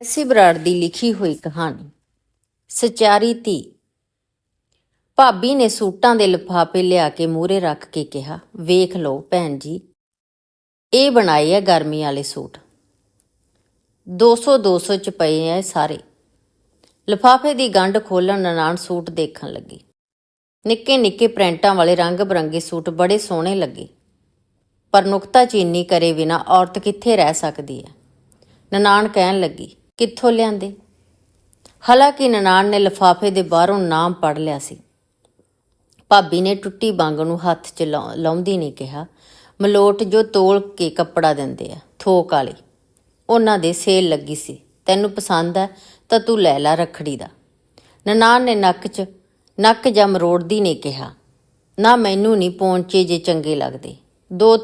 ਐਸੀ ਬਰਾੜ ਦੀ ਲਿਖੀ ਹੋਈ ਕਹਾਣੀ, ਸਚਾਰੀ ਧੀ। ਭਾਬੀ ਨੇ ਸੂਟਾਂ ਦੇ ਲਿਫਾਫੇ ਲਿਆ ਕੇ ਮੂਹਰੇ ਰੱਖ ਕੇ ਕਿਹਾ, ਵੇਖ ਲਓ ਭੈਣ ਜੀ, ਇਹ ਬਣਾਏ ਆ ਗਰਮੀ ਵਾਲੇ ਸੂਟ। 200 200 ਚ ਪਏ ਆ ਸਾਰੇ। ਲਿਫਾਫੇ ਦੀ ਗੰਢ ਖੋਲਣ ਨਨਾਣ ਸੂਟ ਦੇਖਣ ਲੱਗੀ। ਨਿੱਕੇ ਨਿੱਕੇ ਪ੍ਰਿੰਟਾਂ ਵਾਲੇ ਰੰਗ ਬਰੰਗੇ ਸੂਟ ਬੜੇ ਸੋਹਣੇ ਲੱਗੇ। ਪਰ ਨੁਕਤਾ ਚੀਨੀ ਕਰੇ ਬਿਨਾ ਔਰਤ ਕਿੱਥੇ ਰਹਿ ਸਕਦੀ ਹੈ? ਨਨਾਣ ਕਹਿਣ ਲੱਗੀ ਕਿੱਥੋਂ ਲਿਆਂਦੇ? ਹਾਲਾਂਕਿ ਨਨਾਣ ਨੇ ਲਿਫਾਫੇ ਦੇ ਬਾਹਰੋਂ ਨਾਮ ਪੜ ਲਿਆ ਸੀ। ਭਾਬੀ ਨੇ ਟੁੱਟੀ ਬੰਗ ਨੂੰ ਹੱਥ 'ਚ ਲਾਉ- ਲਾਉਂਦੀ ਨਹੀਂ ਕਿਹਾ। ਮਲੋਟ ਜੋ ਤੋਲ ਕੇ ਕੱਪੜਾ ਦਿੰਦੇ ਆ, ਥੋਕ ਵਾਲੀ। ਉਹਨਾਂ ਦੇ ਸੇਲ ਲੱਗੀ ਸੀ। ਤੈਨੂੰ ਪਸੰਦ ਹੈ ਤਾਂ ਤੂੰ ਲੈ ਲੈ ਰਖੜੀ ਦਾ। ਨਨਾਣ ਨੇ ਨੱਕ 'ਚ, ਨੱਕ ਜਾਂ ਮਰੋੜਦੀ ਨੇ ਕਿਹਾ। ਨਾ ਮੈਨੂੰ ਨਹੀਂ ਪਹੁੰਚੇ ਜੇ ਚੰਗੇ ਲੱਗਦੇ। ਦੋ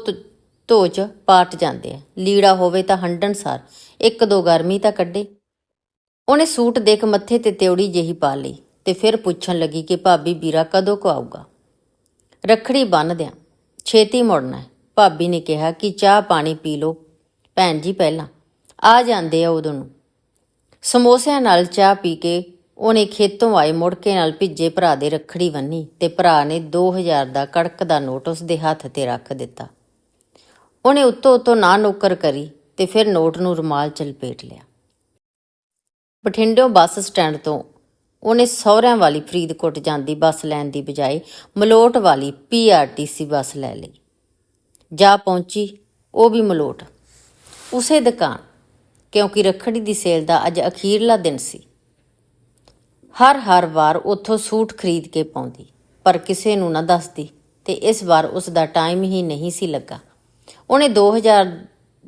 ਤ- ਧੋ 'ਚ ਪਾਟ ਜਾਂਦੇ ਆ। ਲੀੜਾ ਹੋਵੇ ਤਾਂ ਹੰਡਣਸਾਰ ਇੱਕ ਦੋ ਗਰਮੀ ਤਾਂ ਕੱਢੇ। ਉਹਨੇ ਸੂਟ ਦੇਖ ਮੱਥੇ ਤੇ ਤਿਉੜੀ ਜਿਹੀ ਪਾ ਲਈ ਤੇ ਫਿਰ ਪੁੱਛਣ ਲੱਗੀ ਕਿ ਭਾਬੀ ਵੀਰਾ ਕਦੋਂ ਕੋ ਆਊਗਾ। ਰੱਖੜੀ ਬੰਨ ਦਿਆਂ, ਛੇਤੀ ਮੁੜਨਾ ਹੈ। ਭਾਬੀ ਨੇ ਕਿਹਾ ਕਿ ਚਾਹ ਪਾਣੀ ਪੀ ਲਓ। ਭੈਣ ਜੀ ਪਹਿਲਾਂ, ਆ ਜਾਂਦੇ ਆ ਉਦੋਂ ਨੂੰ। ਸਮੋਸਿਆਂ ਨਾਲ ਚਾਹ ਪੀ ਕੇ ਉਹਨੇ ਖੇਤੋਂ ਆਏ ਮੁੜਕੇ ਨਾਲ ਭਿੱਜੇ ਭਰਾ ਦੇ ਰੱਖੜੀ ਬੰਨੀ ਤੇ ਭਰਾ ਨੇ 2000 ਦਾ ਕੜਕ ਦਾ ਨੋਟ ਉਸ ਦੇ ਹੱਥ ਤੇ ਰੱਖ ਦਿੱਤਾ। ਉਹਨੇ ਉੱਤੋਂ ਉੱਤੋਂ ਨਾ ਨੌਕਰ ਕਰੀ ਤੇ ਫਿਰ ਨੋਟ ਨੂੰ ਰੁਮਾਲ ਚ ਲਪੇਟ ਲਿਆ। ਬਠਿੰਡਿਓਂ ਬੱਸ ਸਟੈਂਡ ਤੋਂ ਉਹਨੇ ਸਹੁਰਿਆਂ ਵਾਲੀ ਫਰੀਦਕੋਟ ਜਾਂਦੀ ਬੱਸ ਲੈਣ ਦੀ ਬਜਾਏ ਮਲੋਟ ਵਾਲੀ ਪੀਆਰਟੀਸੀ ਬੱਸ ਲੈ ਲਈ। ਜਾ ਪਹੁੰਚੀ, ਉਹ ਵੀ ਮਲੋਟ। ਉਸੇ ਦੁਕਾਨ, ਕਿਉਂਕਿ ਰੱਖੜੀ ਦੀ ਸੇਲ ਦਾ ਅੱਜ ਅਖੀਰਲਾ ਦਿਨ ਸੀ। ਹਰ ਹਰ ਵਾਰ ਉੱਥੋਂ ਸੂਟ ਖਰੀਦ ਕੇ ਪਾਉਂਦੀ, ਪਰ ਕਿਸੇ ਨੂੰ ਨਾ ਦੱਸਦੀ ਤੇ ਇਸ ਵਾਰ ਉਸ ਦਾ ਟਾਈਮ ਹੀ ਨਹੀਂ ਸੀ ਲੱਗਾ। ਉਹਨੇ 2000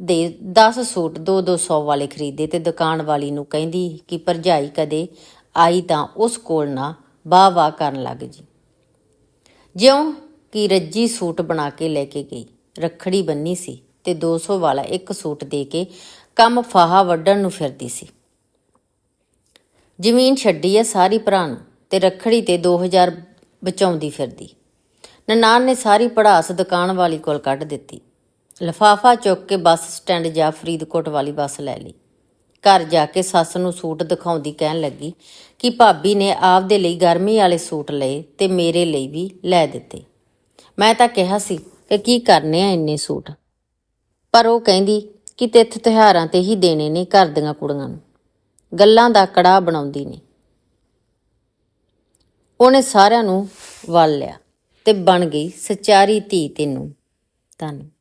ਦੇ 10 ਸੂਟ 2-200 ਵਾਲੇ ਖਰੀਦੇ ਤੇ ਦੁਕਾਨ ਵਾਲੀ ਨੂੰ ਕਹਿੰਦੀ ਕਿ ਭਰਜਾਈ ਕਦੇ ਆਈ ਤਾਂ ਉਸ ਕੋਲ ਨਾ ਵਾਹ ਵਾਹ ਕਰਨ ਲੱਗ ਜੀ। ਜਿਉਂ ਕਿ ਰੱਜੀ ਸੂਟ ਬਣਾ ਕੇ ਲੈ ਕੇ ਗਈ, ਰੱਖੜੀ ਬੰਨੀ ਸੀ ਤੇ 200 ਵਾਲਾ ਇੱਕ ਸੂਟ ਦੇ ਕੇ ਕੰਮ ਫਾਹਾ ਵੱਢਣ ਨੂੰ ਫਿਰਦੀ ਸੀ। ਜ਼ਮੀਨ ਛੱਡੀ ਐ ਸਾਰੀ ਭਰਾ ਨੂੰ ਤੇ ਰੱਖੜੀ ਤੇ 2000 ਬਚਾਉਂਦੀ ਫਿਰਦੀ। ਨਨਾਣ ਨੇ ਸਾਰੀ ਪੜਾਸ ਦੁਕਾਨ ਵਾਲੀ ਕੋਲ ਕੱਢ ਦਿੱਤੀ। ਲਫਾਫਾ ਚੁੱਕ ਕੇ ਬੱਸ ਸਟੈਂਡ ਜਾ ਫਰੀਦਕੋਟ ਵਾਲੀ ਬੱਸ ਲੈ ਲਈ। ਘਰ ਜਾ ਕੇ ਸੱਸ ਨੂੰ ਸੂਟ ਦਿਖਾਉਂਦੀ ਕਹਿਣ ਲੱਗੀ ਕਿ ਭਾਬੀ ਨੇ ਆਪਦੇ ਲਈ ਗਰਮੀ ਵਾਲੇ ਸੂਟ ਲਏ ਤੇ ਮੇਰੇ ਲਈ ਵੀ ਲੈ ਦਿੱਤੇ। ਮੈਂ ਤਾਂ ਕਿਹਾ ਸੀ ਕਿ ਕੀ ਕਰਨੇ ਆ ਇੰਨੇ ਸੂਟ? ਪਰ ਉਹ ਕਹਿੰਦੀ ਕਿ ਤਿੱਥ ਤਿਉਹਾਰਾਂ ਤੇ ਹੀ ਦੇਣੇ ਨੇ ਘਰ ਦੀਆਂ ਕੁੜੀਆਂ ਨੂੰ। ਗੱਲਾਂ ਦਾ ਕੜਾਹ ਬਣਾਉਂਦੀ ਨੇ। ਉਹਨੇ ਸਾਰਿਆਂ ਨੂੰ ਵੱਲ ਲਿਆ ਤੇ ਬਣ ਗਈ ਸਚਾਰੀ ਧੀ ਤੈਨੂੰ। ਧੰਨ।